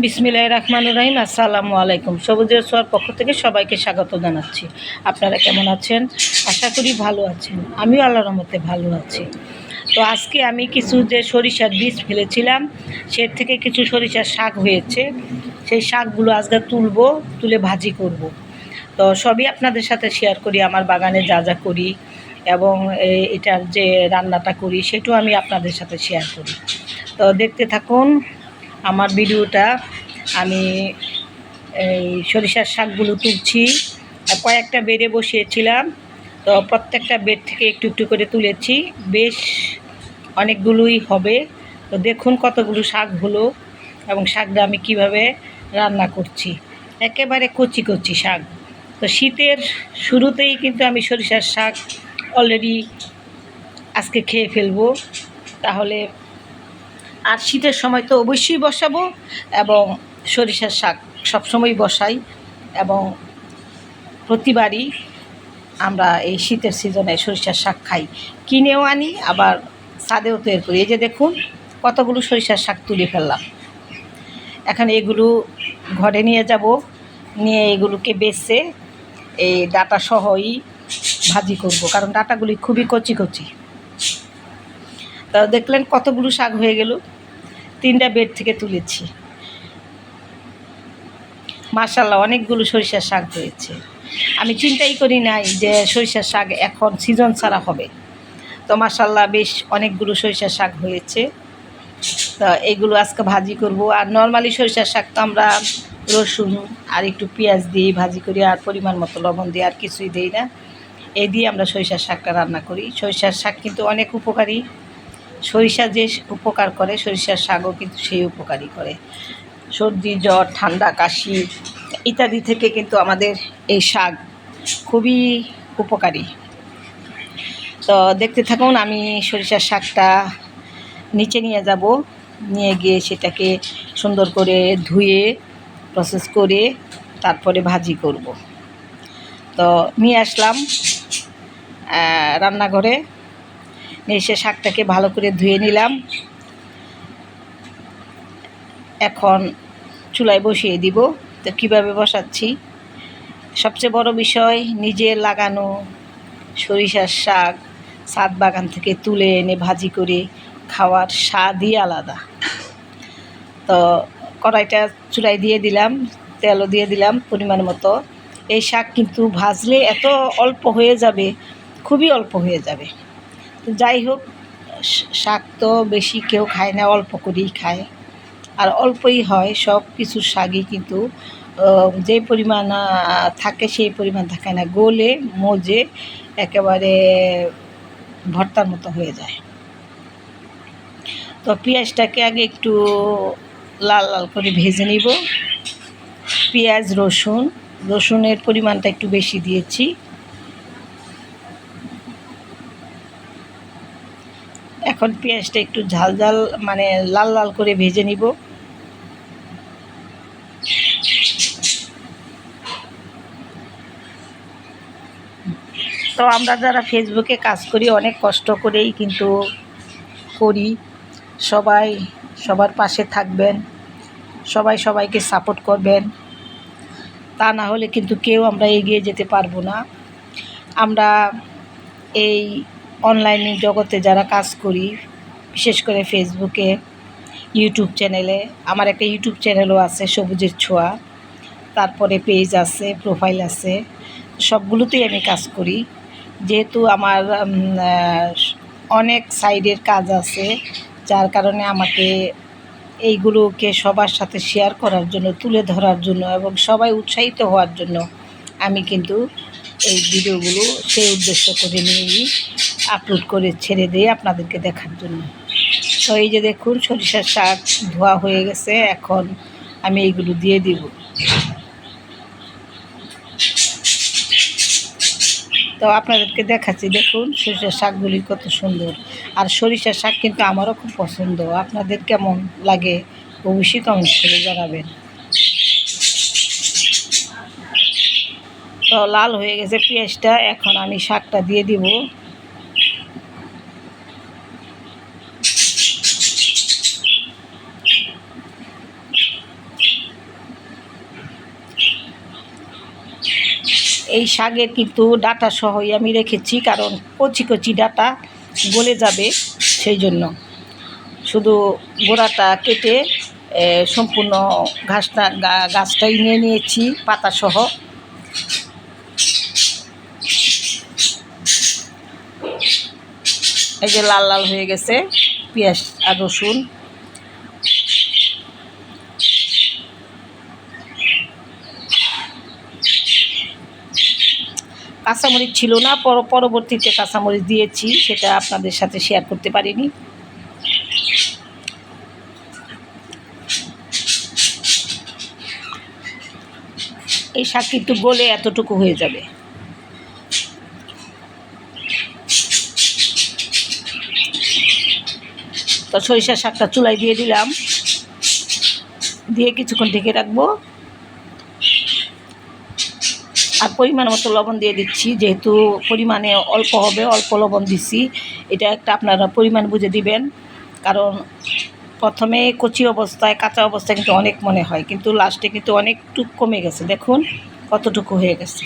বিসমিল্লাহ রহমান রহিম, আসসালামু আলাইকুম। সবুজের সোয়ার পক্ষ থেকে সবাইকে স্বাগত জানাচ্ছি। আপনারা কেমন আছেন? আশা করি ভালো আছেন। আমিও আল্লাহর রহমতে ভালো আছি। তো আজকে আমি কিছু যে সরিষার বীজ ফেলেছিলাম, সে থেকে কিছু সরিষার শাক হয়েছে। সেই শাকগুলো আজকে তুলবো, তুলে ভাজি করব। তো সবই আপনাদের সাথে শেয়ার করি, আমার বাগানে যা যা করি এবং এটার যে রান্নাটা করি, সেটাও আমি আপনাদের সাথে শেয়ার করি। তো দেখতে থাকুন আমার ভিডিওটা আমি এই সরিষার শাকগুলো তুলছি আর কয়েকটা বেডে বসিয়েছিলাম। তো প্রত্যেকটা বেড থেকে একটু একটু করে তুলেছি। বেশ অনেকগুলোই হবে। তো দেখুন কতগুলো শাক হলো এবং শাকটা আমি কীভাবে রান্না করছি। একেবারে কচি কচি শাক। তো শীতের শুরুতেই কিন্তু আমি সরিষার শাক অলরেডি আজকে খেয়ে ফেলব। তাহলে আর শীতের সময় তো অবশ্যই বসাবো এবং সরিষার শাক সবসময় বসাই এবং প্রতিবারই আমরা এই শীতের সিজনে সরিষার শাক খাই। কিনেও আনি, আবার ছাদেও তৈরি করি। এই যে দেখুন, কতগুলো সরিষার শাক তুলে ফেললাম। এখন এগুলো ঘরে নিয়ে যাব, নিয়ে এগুলোকে বেছে এই ডাটা সহই ভাজি করব। কারণ ডাটাগুলি খুবই কচি কচি। তা দেখলেন কতগুলো শাক হয়ে গেল। তিনটা বেড থেকে তুলেছি। মার্শাল্লাহ অনেকগুলো সরিষার শাক হয়েছে। আমি চিন্তাই করি নাই যে সরিষার শাক এখন সিজন ছাড়া হবে। তো মার্শাল্লাহ বেশ অনেকগুলো সরিষার শাক হয়েছে। তো এগুলো আজকে ভাজি করব। আর নর্মালি সরিষার শাক তো আমরা রসুন আর একটু পেঁয়াজ দিয়ে ভাজি করি, আর পরিমাণ মতো লবণ দিয়ে আর কিছুই দিই না। এই দিয়ে আমরা সরিষার শাকটা রান্না করি। সরিষার শাক কিন্তু অনেক উপকারী। সরিষা যে উপকার করে, সরিষার শাকও কিন্তু সেই উপকারই করে। সর্দি, জ্বর, ঠান্ডা, কাশি ইত্যাদি থেকে কিন্তু আমাদের এই শাক খুবই উপকারী। তো দেখতে থাকুন, আমি সরিষার শাকটা নিচে নিয়ে যাব। নিয়ে গিয়ে সেটাকে সুন্দর করে ধুয়ে প্রসেস করে তারপরে ভাজি করব। তো নিয়ে আসলাম রান্নাঘরে। এসে শাকটাকে ভালো করে ধুয়ে নিলাম। এখন চুলায় বসিয়ে দিব। তো কীভাবে বসাচ্ছি? সবচেয়ে বড় বিষয়, নিজে লাগানো সরিষার শাক ছাদ বাগান থেকে তুলে এনে ভাজি করে খাওয়ার স্বাদই আলাদা। তো কড়াইটা চুলাই দিয়ে দিলাম, তেলও দিয়ে দিলাম পরিমাণ মতো। এই শাক কিন্তু ভাজলে এত অল্প হয়ে যাবে, খুবই অল্প হয়ে যাবে। তো যাই হোক শাক তো বেশি কেউ খায় না, অল্প করেই খায়। আর অল্পই হয়, সব কিছু শাকই কিন্তু যে পরিমাণ থাকে সেই পরিমাণ থাকে না। গোলে, মজে একেবারে ভর্তার মতো হয়ে যায়। তো পেঁয়াজটাকে আগে একটু লাল লাল করে ভেজে নিব। পেঁয়াজ, রসুন, রসুনের পরিমাণটা একটু বেশি দিয়েছি। এখন পেঁয়াজটা একটু ঝাল ঝাল মানে লাল লাল করে ভেজে নিব। তো আমরা যারা ফেসবুকে কাজ করি, অনেক কষ্ট করেই কিন্তু করি। সবাই সবার পাশে থাকবেন, সবাই সবাইকে সাপোর্ট করবেন। তা না হলে কিন্তু কেউ আমরা এগিয়ে যেতে পারব না। আমরা এই অনলাইন জগতে যারা কাজ করি, বিশেষ করে ফেসবুকে ইউটিউব চ্যানেলে আমার একটা ইউটিউব চ্যানেলও আছে, সবুজের ছোঁয়া। তারপরে পেজ আছে প্রোফাইল আছে, সবগুলোতেই আমি কাজ করি। যেহেতু আমার অনেক সাইডের কাজ আছে, যার কারণে আমাকে এইগুলোকে সবার সাথে শেয়ার করার জন্য, তুলে ধরার জন্য এবং সবাই উৎসাহিত হওয়ার জন্য আমি কিন্তু এই ভিডিওগুলো সেই উদ্দেশ্য করে নিয়েই আপলোড করে ছেড়ে দিয়ে আপনাদেরকে দেখার জন্য। তো এই যে দেখুন, সরিষার শাক ধোয়া হয়ে গেছে, এখন আমি এইগুলো দিয়ে দিব। তো আপনাদেরকে দেখাচ্ছি, দেখুন সরিষার শাকগুলি কত সুন্দর। আর সরিষার শাক কিন্তু আমারও খুব পছন্দ। আপনাদের কেমন লাগে অবশ্যই কমেন্ট করে জানাবেন। তো লাল হয়ে গেছে পেঁয়াজটা, এখন আমি শাকটা দিয়ে দিব। এই শাকের কিন্তু ডাটা সহই আমি রেখেছি, কারণ কচি কচি ডাটা গলে যাবে সেই জন্য। শুধু গোড়াটা কেটে সম্পূর্ণ ঘাসটা গাছটাই নিয়ে নিয়েছি পাতা সহ এই যে লাল লাল হয়ে গেছে, পেঁয়াজ আর রসুন। কাঁচামরিচ ছিল না, পর- পরবর্তীতে কাঁচামরিচ দিয়েছি, সেটা আপনাদের সাথে শেয়ার করতে পারিনি। এই শাক কিন্তু গলে এতটুকু হয়ে যাবে। তো সরিষার শাকটা চুলাই দিয়ে দিলাম। দিয়ে কিছুক্ষণ ঢেকে রাখব। আর পরিমাণ মতো লবণ দিয়ে দিচ্ছি, যেহেতু পরিমাণে অল্প হবে, অল্প লবণ দিচ্ছি এটা একটা আপনারা পরিমাণ বুঝে দিবেন, কারণ প্রথমে কচি অবস্থায়, কাঁচা অবস্থায় কিন্তু অনেক মনে হয়, কিন্তু লাস্টে কিন্তু অনেকটুক কমে গেছে। দেখুন কতটুকু হয়ে গেছে।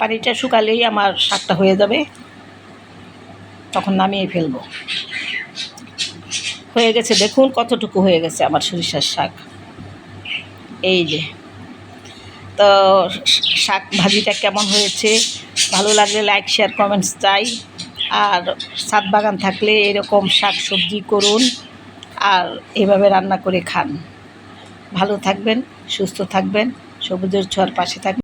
পানিটা শুকালেই আমার শাকটা হয়ে যাবে, তখন নামিয়ে ফেলব। হয়ে গেছে, দেখুন কতটুকু হয়ে গেছে আমার সরিষার শাক। এই যে। তো শাক ভাজিটা কেমন হয়েছে? ভালো লাগলে লাইক শেয়ার কমেন্টস চাই। আর সাত বাগান থাকলে এরকম শাক সবজি করুন। আর এভাবে রান্না করে খান। ভালো থাকবেন, সুস্থ থাকবেন, সবুজের ছোঁয়ার পাশে থাকবেন।